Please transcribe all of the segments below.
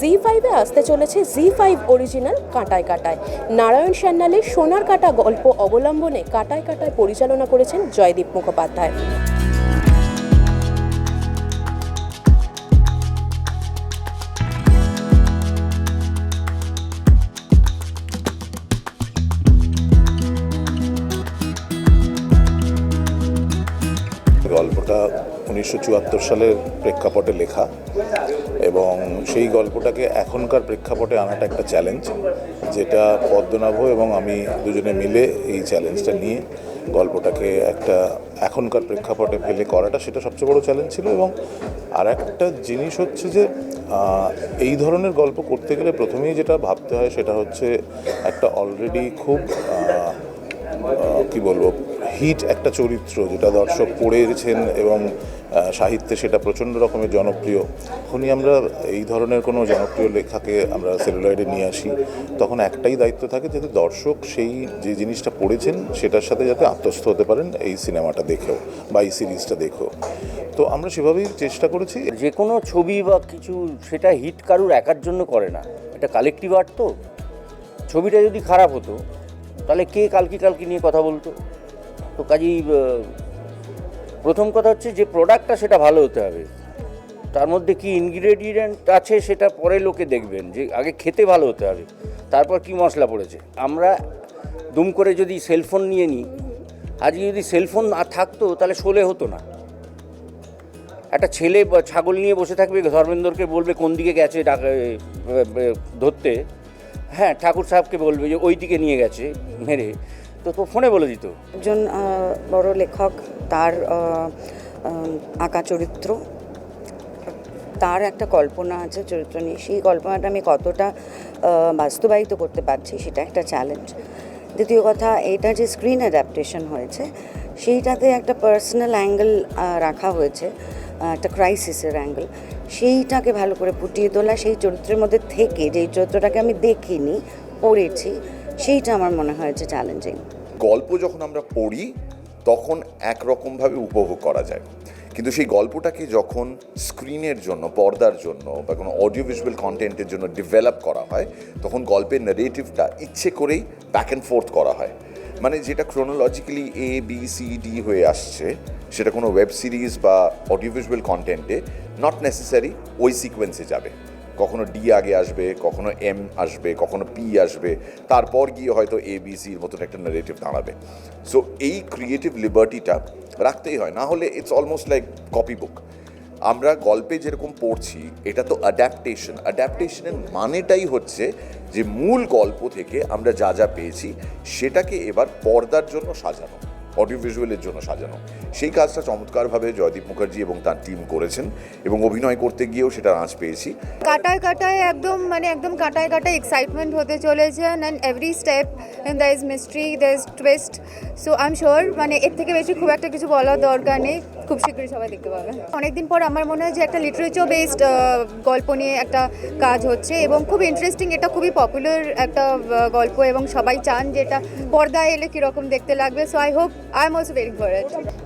জি ফাইভে আসতে চলেছে জি ফাইভ অরিজিনাল কাঁটায় কাটায়। নারায়ণ সান্যালের সোনার কাটা গল্প অবলম্বনে কাটায় কাটায় পরিচালনা করেছেন জয়দীপ মুখোপাধ্যায়। গল্পটা উনিশশো চুয়াত্তর সালের প্রেক্ষাপটে লেখা এবং সেই গল্পটাকে এখনকার প্রেক্ষাপটে আনাটা একটা চ্যালেঞ্জ, যেটা পদ্মনাভ এবং আমি দুজনে মিলে এই চ্যালেঞ্জটা নিয়ে গল্পটাকে একটা এখনকার প্রেক্ষাপটে ফেলে করাটা সেটা সবচেয়ে বড় চ্যালেঞ্জ ছিল। এবং আর একটা জিনিস হচ্ছে যে এই ধরনের গল্প করতে গেলে প্রথমেই যেটা ভাবতে হয় সেটা হচ্ছে একটা অলরেডি খুব কি বলব হিট একটা চরিত্র যেটা দর্শক পড়েছেন এবং সাহিত্যে সেটা প্রচণ্ড রকমের জনপ্রিয়। যখনই আমরা এই ধরনের কোনো জনপ্রিয় লেখাকে আমরা সেলুলয়েডে নিয়ে আসি, তখন একটাই দায়িত্ব থাকে যাতে দর্শক সেই যে জিনিসটা পড়েছেন সেটার সাথে যাতে আত্মস্থ হতে পারেন এই সিনেমাটা দেখেও বা এই সিরিজটা দেখেও। তো আমরা সেভাবেই চেষ্টা করেছি। যে কোনো ছবি বা কিছু সেটা হিট কারুর একার জন্য করে না। এটা কালেকটিভ আর্ট তো। ছবিটা যদি খারাপ হতো, তাহলে কে কালকি কালকি নিয়ে কথা বলতো? তো কাজেই প্রথম কথা হচ্ছে যে প্রোডাক্টটা সেটা ভালো হতে হবে। তার মধ্যে কি ইনগ্রেডিয়েন্ট আছে সেটা পরে লোকে দেখবেন যে আগে খেতে ভালো হতে হবে, তারপর কি মশলা পড়েছে। আমরা দুম করে যদি সেলফোন নিয়ে নিই, আজকে যদি সেলফোন না থাকতো তাহলে শোলে হতো না। একটা ছেলে ছাগল নিয়ে বসে থাকবে, ধর্মেন্দ্রকে বলবে কোন দিকে গেছে ধরতে। হ্যাঁ ঠাকুর সাহেবকে বলবে যে ওই দিকে নিয়ে গেছে, মেরে। তো ফোনে বলে দিত? একজন বড় লেখক, তার আঁকা চরিত্র। তার একটা কল্পনা আছে চরিত্র নিয়ে। সেই কল্পনাটা আমি কতটা বাস্তবায়িত করতে পারছি সেটা একটা চ্যালেঞ্জ দ্বিতীয় কথা এটা যে স্ক্রিন অ্যাডাপ্টেশন হয়েছে, সেইটাতে একটা পার্সোনাল অ্যাঙ্গেল রাখা হয়েছে একটা ক্রাইসিসের অ্যাঙ্গেল সেইটাকে ভালো করে ফুটিয়ে তোলা, সেই চরিত্রের মধ্যে থেকে, যেই চরিত্রটাকে আমি দেখিনি, পড়েছি সেইটা আমার মনে হয় যে চ্যালেঞ্জিং গল্প যখন আমরা পড়ি, তখন একরকমভাবে উপভোগ করা যায়। কিন্তু সেই গল্পটাকে যখন স্ক্রিনের জন্য, পর্দার জন্য বা কোনো অডিও ভিজুয়াল কন্টেন্টের জন্য ডেভেলপ করা হয়, তখন গল্পের নারেটিভটা ইচ্ছে করেই ব্যাক অ্যান্ড ফোর্থ করা হয়। মানে যেটা chronologically A B C D হয়ে আসছে, সেটা কোনো ওয়েব সিরিজ বা অডিও ভিজুয়াল কন্টেন্টে নট নেসেসারি ওই সিকোয়েন্সে যাবে। কখনো ডি আগে আসবে, কখনো এম আসবে, কখনো পি আসবে, তারপর গিয়ে হয়তো এ বি সির মতন একটা নারেটিভ দাঁড়াবে। সো এই ক্রিয়েটিভ লিবার্টিটা রাখতেই হয়, না হলে it's almost like copy book আমরা গল্পে যেরকম পড়ছি, এটা তো অ্যাডাপ্টেশন অ্যাডাপ্টেশনের মানেটাই হচ্ছে যে মূল গল্প থেকে আমরা যা যা পেয়েছি, সেটাকে এবার পর্দার জন্য সাজানো। অডিও ভিজুয়ালের জন্য সাজানো। সেই কাজটা চমৎকারভাবে জয়দীপ মুখার্জি এবং তার টিম করেছেন এবং অভিনয় করতে গিয়েও সেটা আঁচ পেয়েছি। কাটায় কাটায় একদম মানে একদম কাটায় কাটায় এক্সাইটমেন্ট হতে চলেছে and every step there is mystery there is twist so I am sure মানে এর থেকে বেশি খুব একটা কিছু বলার দরকার নেই। খুব শীঘ্রই সবাই দেখতে পাবে। অনেকদিন পর আমার মনে হয় যে একটা লিটারেচার বেসড গল্প নিয়ে একটা কাজ হচ্ছে এবং খুব ইন্টারেস্টিং এটা খুবই পপুলার একটা গল্প এবং সবাই চান যে এটা পর্দায় এলে কীরকম দেখতে লাগবে। So I hope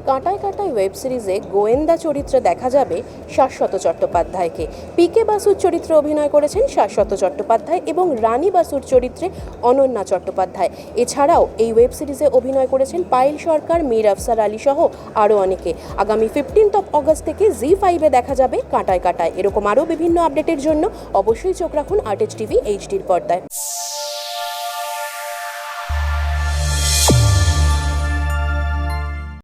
Kantay Kantay web সিরিজে গোয়েন্দা চরিত্রে দেখা যাবে শাশ্বত চট্টোপাধ্যায়কে। পিকে বাসুর চরিত্রে অভিনয় করেছেন শাশ্বত চট্টোপাধ্যায় এবং রানী বাসুর চরিত্রে অনন্যা চট্টোপাধ্যায়। এছাড়াও এই ওয়েব সিরিজে অভিনয় করেছেন পায়েল সরকার, মীর আফসার আলী সহ আরও অনেকে। আগামী ফিফটিন্থ অফ অগস্ট থেকে জি ফাইভে দেখা যাবে কাঁটায় কাঁটায়। এরকম আরও বিভিন্ন আপডেটের জন্য অবশ্যই চোখ রাখুন আর্টেজ টিভি এইচডির পর্দায়।